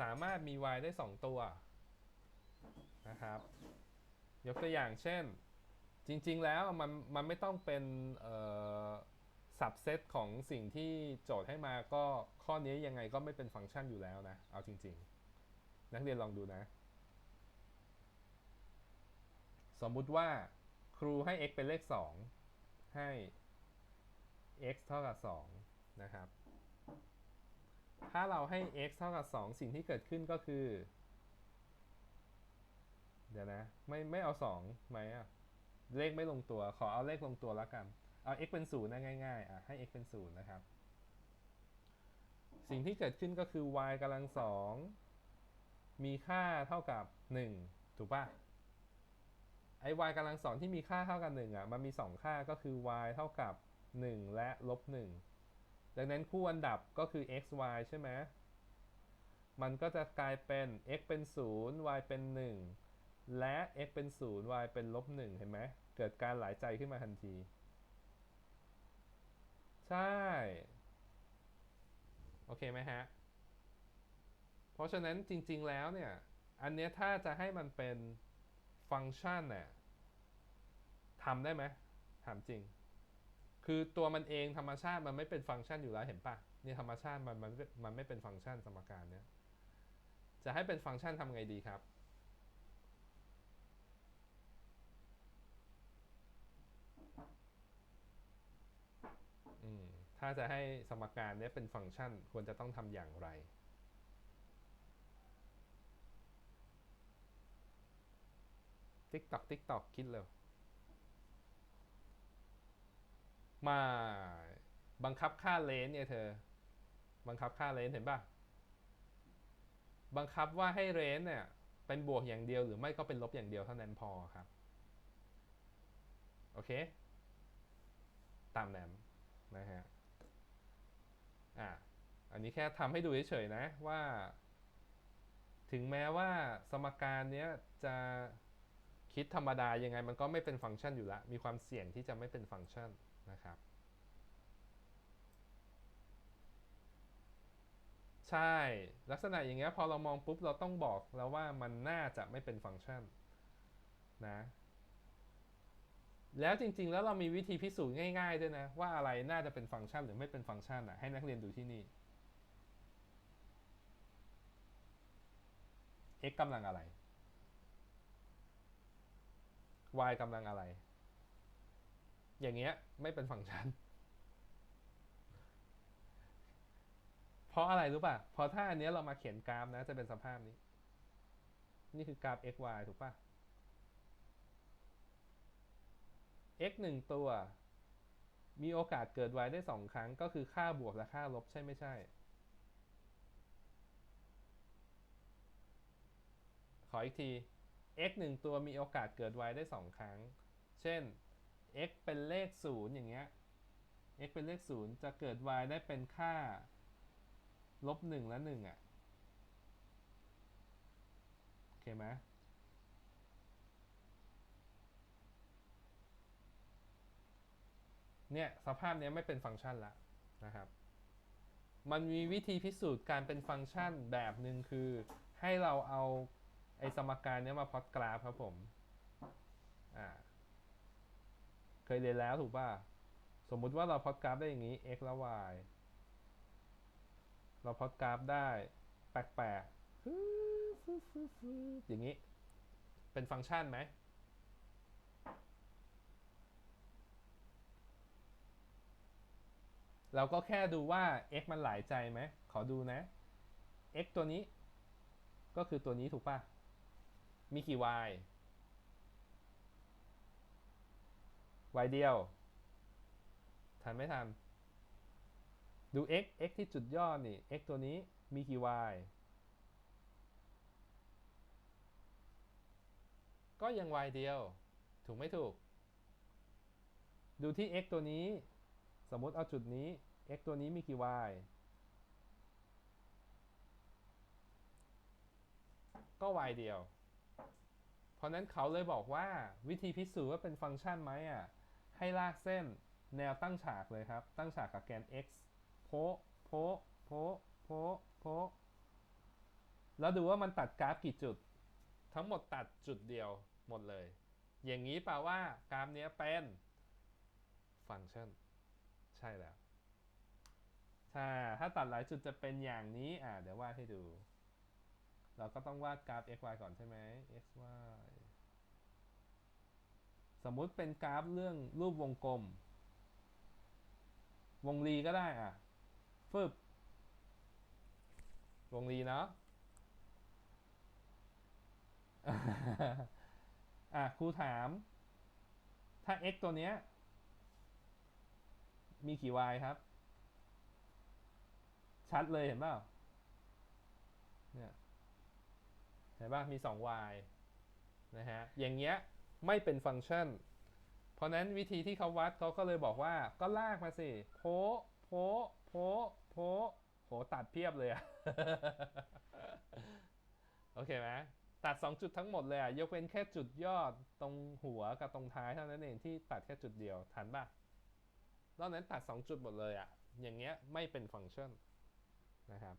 สามารถมี y ได้ 2 ตัวนะครับ ยกตัวอย่างเช่น จริง ๆ แล้วมันมันไม่ต้องเป็นสับเซตของสิ่งที่โจทย์ให้มาก็ข้อนี้ยังไงก็ไม่เป็นฟังก์ชันอยู่แล้วนะ เอาจริง ๆ นักเรียนลองดูนะ สมมุติว่าครูให้ x เป็นเลข 2 ให้ x เท่ากับ 2 นะครับ ถ้าเราให้ x เท่ากับ 2 สิ่งที่เกิดขึ้นก็คือ เดี๋ยวนะ ไม่ไม่เอา2ไหมอะเลขไม่ลงตัว ขอเอาเลขลงตัวแล้วกัน เอา x เป็น0นะง่ายๆ อะ ให้ x เป็น0นะครับ สิ่งที่เกิดขึ้นก็คือ y กำลัง2มีค่าเท่ากับ 1 ถูกปะไอ้ y กำลังสองที่มีค่าเท่ากับ1อะ มันมี 2 ค่าก็คือ y เท่ากับ 1 และลบ1 ดังนั้นคู่อันดับก็คือ x y ใช่ไหมมันก็จะกลายเป็น x เป็น 0 y เป็น 1 และ x เป็น 0 y เป็นลบ1เห็นไหมเกิดการหลายใจขึ้นมาทันที ใช่ โอเคไหมฮะ เพราะฉะนั้นจริง ๆ แล้วเนี่ย อันเนี้ยถ้าจะให้มันเป็นฟังก์ชันเนี่ยทำได้ไหมถามจริง คือตัวมันเองธรรมชาติมันไม่เป็นฟังก์ชันอยู่แล้วเห็นปะนี่ธรรมชาติมันมันมันไม่เป็นฟังก์ชันสมการเนี่ยจะให้เป็นฟังก์ชันทำไงดีครับอืมถ้าจะให้สมการเนี้ยเป็นฟังก์ชันควรจะต้องทำอย่างไร ติ๊กตอกติ๊กตอกคิดเร็ มาบังคับค่าเลนเนี่ยเธอ บังคับค่าเลนเห็นป่ะ บังคับว่าให้เรนเนี่ย เป็นบวกอย่างเดียวหรือไม่ก็เป็นลบอย่างเดียวเท่านั้นพอครับ โอเค ตามนั้นนะฮะ อะ อันนี้แค่ทำให้ดูเฉยๆนะว่า ถึงแม้ว่าสมการเนี้ยจะ คิดธรรมดายังไงมันก็ไม่เป็นฟังก์ชันอยู่แล้ว มีความเสี่ยงที่จะไม่เป็นฟังก์ชันนะครับใช่ ลักษณะอย่างเงี้ยพอเรามองปุ๊บเราต้องบอกแล้วว่ามันน่าจะไม่เป็นฟังก์ชันนะแล้วจริง ๆ แล้วเรามีวิธีพิสูจน์ง่ายๆด้วยนะ ว่าอะไรน่าจะเป็นฟังก์ชันหรือไม่เป็นฟังก์ชันอะให้นักเรียนดูที่นี่ x กำลังอะไร y กำลังอะไร อย่างเงี้ยไม่เป็นฟังก์ชัน เพราะอะไรรู้ป่ะ เพราะถ้าอันเนี้ยเรามาเขียนกราฟนะ จะเป็นสภาพนี้ นี่คือกราฟ x y ถูกป่ะ x หนึ่งตัว มีโอกาสเกิด y ได้สองครั้ง ก็คือค่าบวกและค่าลบใช่ไม่ใช่ขออีกที x หนึ่งตัวมีโอกาสเกิด y ได้ 2 ครั้ง เช่น x เป็นเลข 0 อย่างเงี้ย x เป็นเลข 0 จะเกิด y ได้เป็นค่า ลบ 1 และ 1อะ โอเคไหมเนี่ยสภาพเนี้ยไม่เป็นฟังก์ชันละนะครับ มันมีวิธีพิสูจน์การเป็นฟังก์ชันแบบหนึ่งคือให้เราเอา ไอสมการเนี้ยมาพอตกราฟครับผม อ่า เคยเรียนแล้วถูกป่ะ สมมุติว่าเราพอตกราฟได้อย่างนี้ x และ y เราพอตกราฟได้แปลกๆอย่างนี้ เป็นฟังก์ชันไหมเราก็แค่ดูว่า x มันหลายใจไหม ขอดูนะ x ตัวนี้ ก็คือตัวนี้ถูกป่ะ มีกี่ y y เดียว ทันไม่ทัน ดู x x ที่จุดยอดนี่ x ตัวนี้มีกี่ y ก็ยัง y เดียว ถูกไม่ถูก ดูที่ x ตัวนี้ สมมติเอาจุดนี้ x ตัวนี้มีกี่ y ก็ y เดียว เพราะนั้นเขาเลยบอกว่าวิธีพิสูจน์ว่าเป็นฟังก์ชันไหมอะให้ลากเส้นแนวตั้งฉากเลยครับ ตั้งฉากกับแกน x โพโพโพโพโพแล้วดูว่ามันตัดกราฟกี่จุด ทั้งหมดตัดจุดเดียวหมดเลย อย่างนี้แปลว่ากราฟเนี้ยเป็นฟังก์ชัน ใช่แล้วถ้าถ้าตัดหลายจุดจะเป็นอย่างนี้อ่าเดี๋ยววาดให้ดู เราก็ต้องวาดกราฟ x y ก่อนใช่ไหม x y สมมุติเป็นกราฟเรื่องรูปวงกลม วงรีก็ได้อะฟึบวงรีเนาะอะครูถาม ถ้า x ตัวเนี้ย มีกี่ y ครับ ชัดเลยเห็นเปล่าเนี่ย เห็นป่ะมี 2 y นะฮะ อย่างเงี้ยไม่เป็นฟังก์ชัน เพราะนั้นวิธีที่เขาวัดเขาก็เลยบอกว่าก็ลากมาสิ โพ โพ โพ โพ โห ตัดเพียบเลยอะโอเคไหมตัด 2 จุดทั้งหมดเลยอะยกเว้นแค่จุดยอดตรงหัวกับตรงท้ายเท่านั้นเองที่ตัดแค่จุดเดียว ทันป่ะนอกนั้นตัด 2 จุดหมดเลยอะอย่างเงี้ยไม่เป็นฟังก์ชันนะครับ